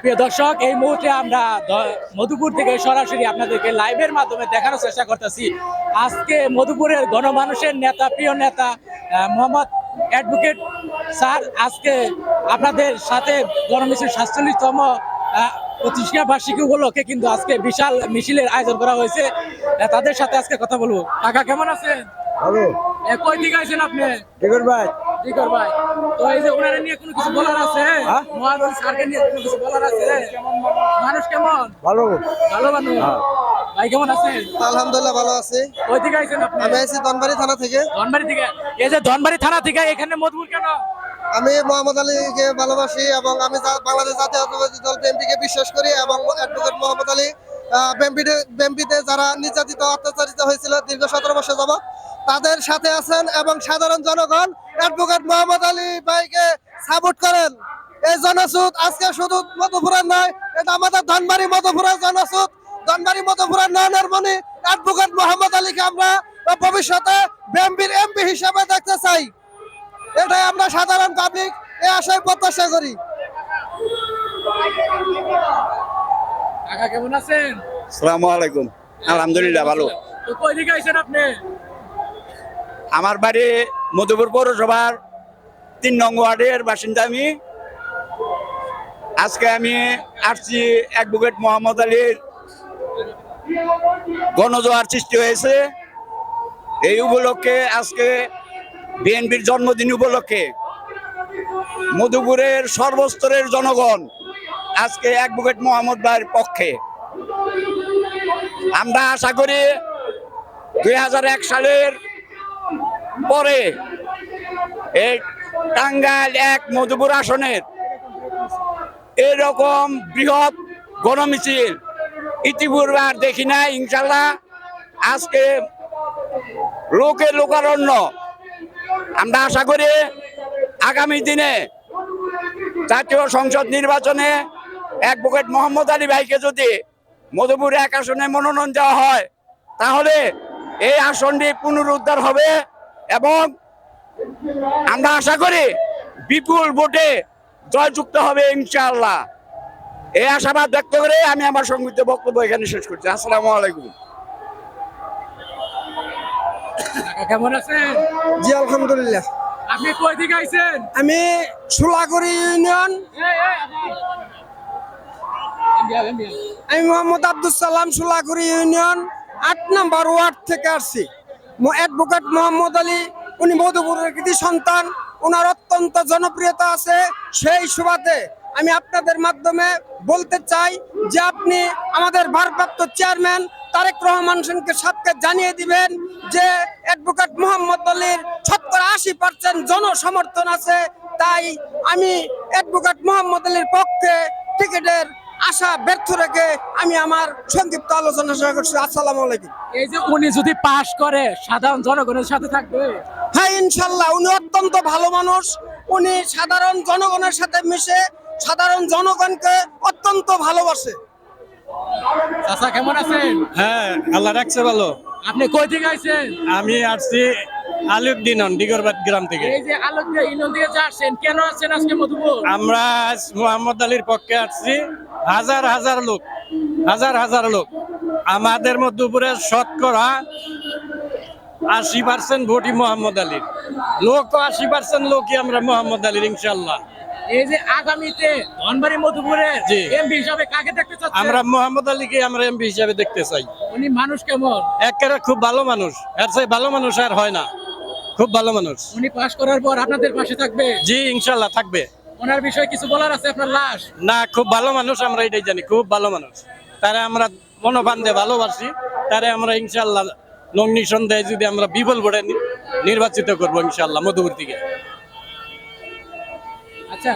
প্রিয় দর্শক এই মুহূর্তে আমরা মধুপুর থেকে সরাসরি আপনাদেরকে লাইভের মাধ্যমে দেখানোর চেষ্টা করতেছি। আজকে মধুপুরের গণমানুষের নেতা প্রিয় নেতা মোহাম্মদ অ্যাডভোকেট স্যার আজকে আপনাদের সাথে গণমিছিল সাতচল্লিশতম প্রতিষ্ঠা বার্ষিকী উপলক্ষে কিন্তু আজকে বিশাল মিছিলের আয়োজন করা হয়েছে। তাদের সাথে আজকে কথা বলব। কাকা কেমন আছেন? ভালো। কই দিকে আছেন আপনি? ভাই। জিকর ভাই? তো এই যে ওনারা নিয়ে কোনো কিছু বলার আছে? হ্যাঁ? স্যারকে নিয়ে কোনো কিছু বলার আছে মানুষ কেমন? ভালো। ভালো মানুষ? হ্যাঁ। ভাই কেমন আছেন? আলহামদুলিল্লাহ ভালো আছি। ওই দিকে আছেন আপনি? আমি আছি ধনবাড়ি থানা থেকে। ধনবাড়ি থেকে? এই যে ধনবাড়ি থানা থেকে এখানে মধুপুর কেন? আমি মোহাম্মদ আলীকে ভালোবাসি এবং আমি বাংলাদেশ জাতীয়তাবাদী দল বিএনপিকে বিশ্বাস করি এবং অ্যাডভোকেট মোহাম্মদ আলী বিএনপিতে বিএনপিতে যারা নির্যাতিত, অত্যাচারিত হয়েছিল দীর্ঘ সতেরো বছর যাবৎ, তাদের সাথে আছেন এবং সাধারণ জনগণ অ্যাডভোকেট মোহাম্মদ আলী ভাইকে সাপোর্ট করেন। এই জনসুদ আজকে শুধু মধুপুরের নয়, এটা আমাদের ধনবাড়ি মধুপুরের জনসুদ। ধনবাড়ি মধুপুরের নয়নের মণি অ্যাডভোকেট মোহাম্মদ আলীকে আমরা ভবিষ্যতে বিএনপির এমপি হিসেবে দেখতে চাই। এটাই আমরা সাধারণ পাবলিক এই আশায় প্রত্যাশা করি। কাকা কেমন আছেন? আলাইকুম। আলহামদুলিল্লাহ ভালো। তো কই দিকে আছেন আপনি? আমার বাড়ি মধুপুর পৌরসভার তিন নং ওয়ার্ডের বাসিন্দা আমি। আজকে আমি আসছি অ্যাডভোকেট মোহাম্মদ আলীর গণজোয়ার সৃষ্টি হয়েছে। এই উপলক্ষে আজকে বিএনপির জন্মদিন উপলক্ষে মধুপুরের সর্বস্তরের জনগণ আজকে অ্যাডভোকেট মোহাম্মদ ভাইয়ের পক্ষে। আমরা আশা করি দুই হাজার এক সালের পরে এই টাঙ্গাইল এক মধুপুর আসনের এরকম বৃহৎ গণমিছিল ইতিপূর্বে আর দেখি না ইনশাল্লাহ আজকে লোকে লোকারণ্য। আমরা আশা করি আগামী দিনে জাতীয় সংসদ নির্বাচনে অ্যাডভোকেট মোহাম্মদ আলী ভাইকে যদি মধুপুর এক আসনে মনোনয়ন দেওয়া হয় তাহলে এই আসনটি পুনরুদ্ধার হবে এবং আমরা আশা করি বিপুল ভোটে জয়যুক্ত হবে ইনশাআল্লাহ। এই আশাবাদ ব্যক্ত করে আমি আমার সংযুক্ত বক্তব্য এখানে শেষ করছি। আসসালামু আলাইকুম। কেমন আছেন? জি আলহামদুলিল্লাহ। আপনি কই আছেন আমি সুলাগুড়ি ইউনিয়ন আমি মোহাম্মদ আব্দুল সালাম সুলাগুড়ি ইউনিয়ন আট নম্বর ওয়ার্ড থেকে আসছি। অ্যাডভোকেট মোহাম্মদ আলী, উনি মধুপুরের কৃতি সন্তান ওনার অত্যন্ত জনপ্রিয়তা আছে। সেই সুবাদে আমি আপনাদের মাধ্যমে বলতে চাই যে আপনি আমাদের ভারপ্রাপ্ত চেয়ারম্যান তারেক রহমান সেনকে সাথে জানিয়ে দিবেন যে অ্যাডভোকেট মোহাম্মদ আলীর শতকরা আশি পার্সেন্ট জনসমর্থন আছে। তাই আমি অ্যাডভোকেট মোহাম্মদ আলীর পক্ষে টিকিটের আশা ব্যর্থ রেখে আমি আমার সংক্ষিপ্ত আলোচনা শেষ করছি। আসসালামু আলাইকুম। এই যে উনি যদি পাশ করে সাধারণ জনগণের সাথে থাকবে? হ্যাঁ ইনশাল্লাহ উনি অত্যন্ত ভালো মানুষ। উনি সাধারণ জনগণের সাথে মিশে সাধারণ জনগণকে অত্যন্ত ভালোবাসে। চাচা কেমন আছেন? হ্যাঁ আল্লাহ রাখছে ভালো। আপনি কই থেকে আছেন আমি আসছি আলুদ্দিন ডিগরবাদ গ্রাম থেকে। এই যে আলোক দিয়ে যাচ্ছেন কেন আছেন আজকে মধুপুর? আমরা মোহাম্মদ আলীর পক্ষে আসছি। হাজার হাজার লোক হাজার হাজার লোক। আমাদের মধ্যপুরে শতকরা আশি পার্সেন্ট ভোটই মোহাম্মদ আলীর। লোক আশি পার্সেন্ট লোকই আমরা মোহাম্মদ আলীর ইনশাল্লাহ এই যে আগামীতে ধনবাড়ি মধুপুরে এমপি হিসাবে কাকে দেখতে চাচ্ছেন? আমরা মোহাম্মদ আলীকে আমরা এমপি হিসাবে দেখতে চাই। উনি মানুষ কেমন? একেবারে খুব ভালো মানুষ। এর চেয়ে ভালো মানুষ আর হয় না। খুব ভালো মানুষ। উনি পাশ করার পর আপনাদের পাশে থাকবে? জি ইনশাল্লাহ থাকবে। ওনার বিষয়ে কিছু বলার আছে? আপনার লাশ? না খুব ভালো মানুষ আমরা এটাই জানি খুব ভালো মানুষ। তারা আমরা মনোবান দিয়ে ভালোবাসি তারা আমরা ইনশাল্লাহ নগ্নি সন্ধ্যায় যদি আমরা বিপুল ভোটে নি- নির্বাচিত করব ইনশাল্লাহ মধুপুর থেকে। আচ্ছা